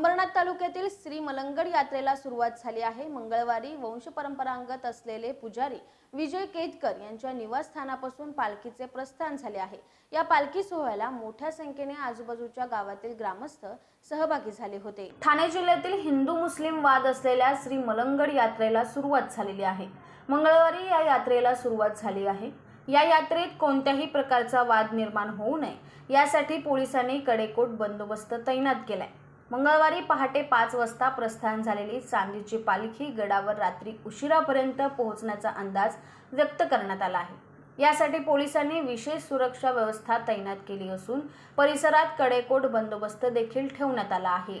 अंबरनाथ तालुक्यातील श्री मलंगड यात्रेला सुरुवात झाली आहे. मंगळवारी वंश परंपरांगत असलेले पुजारी विजय केतकर यांच्या निवासस्थानापासून पालखीचे प्रस्थान झाले आहे. या पालखी सोहळ्याला मोठ्या संख्येने आजूबाजूच्या गावातील ग्रामस्थ सहभागी झाले होते. ठाणे जिल्ह्यातील हिंदू मुस्लिम वाद असलेल्या श्री मलंगड यात्रेला सुरुवात झालेली आहे. मंगळवारी या यात्रेला सुरुवात झाली आहे. या यात्रेत कोणत्याही प्रकारचा वाद निर्माण होऊ नये यासाठी पोलिसांनी कडेकोट बंदोबस्त तैनात केलाय. मंगळवारी पहाटे पाच वाजता प्रस्थान झालेली चांदीची पालखी गडावर रात्री उशिरापर्यंत पोहोचण्याचा अंदाज व्यक्त करण्यात आला आहे. यासाठी पोलिसांनी विशेष सुरक्षा व्यवस्था तैनात केली असून परिसरात कडेकोट बंदोबस्त देखील ठेवण्यात आला आहे.